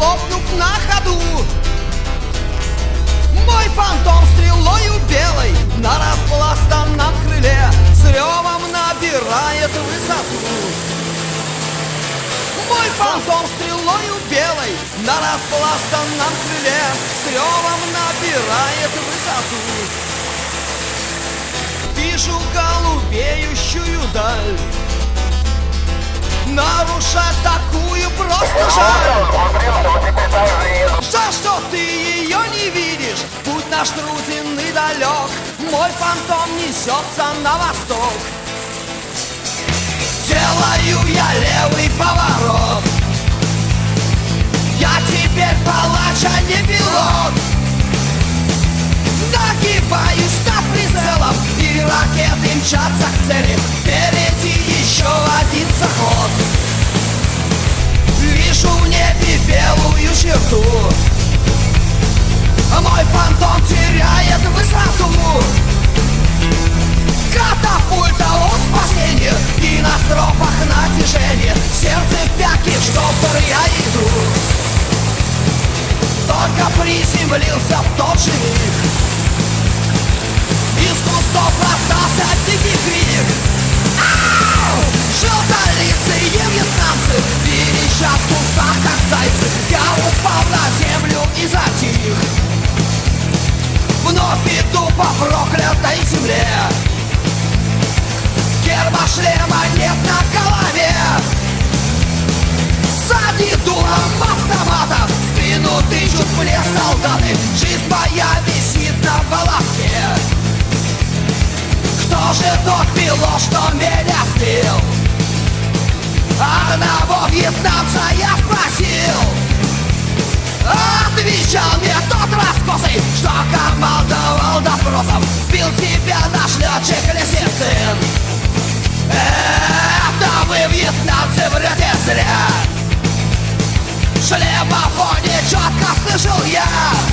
лопнув на ходу. Мой фантом стрелою белой на распластанном крыле С ревом набирает высоту. Мой фантом стрелою белой на распластанном крыле С ревом набирает высоту. Вижу голубеющую даль Нарушать такую просто жаль несется на восток. Делаю я левый поворот. Я теперь палач, а не пилот. Нагибаюсь над прицелом И ракеты мчатся к цели И на натяжение Сердце в пятки, в штопор я иду. Только приземлился в тот же миг. Из кустов раздался дикий крик. Ау! Желтолицые вьетнамцы. Верещат в кустах, как зайцы. Я упал на землю и затих. Вновь иду по проклятой шлема нет на голове. Сзади дулом автомата в Спину тычут мне солдаты. Жизнь моя висит на волоске Кто же тот пилот, что меня сбил? Одного вьетнамца я спросил. Отвечал мне тот раскосый Что командовал допросом. Сбил тебя наш летчик вьетнамцы, врете зря. В шлемофоне четко слышал я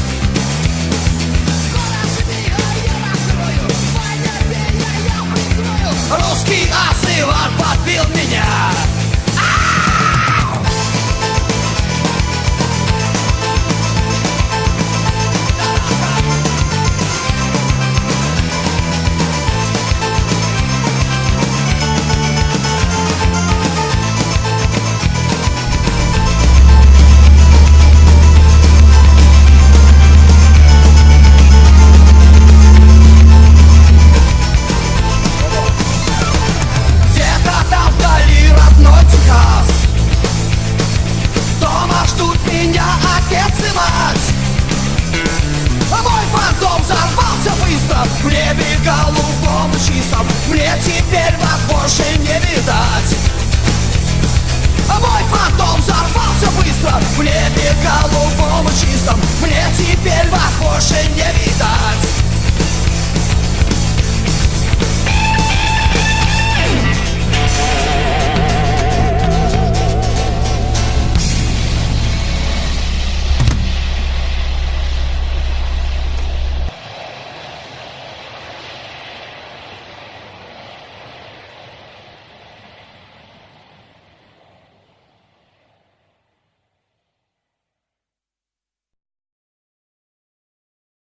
взорвался быстро В небе голубом и чистом Мне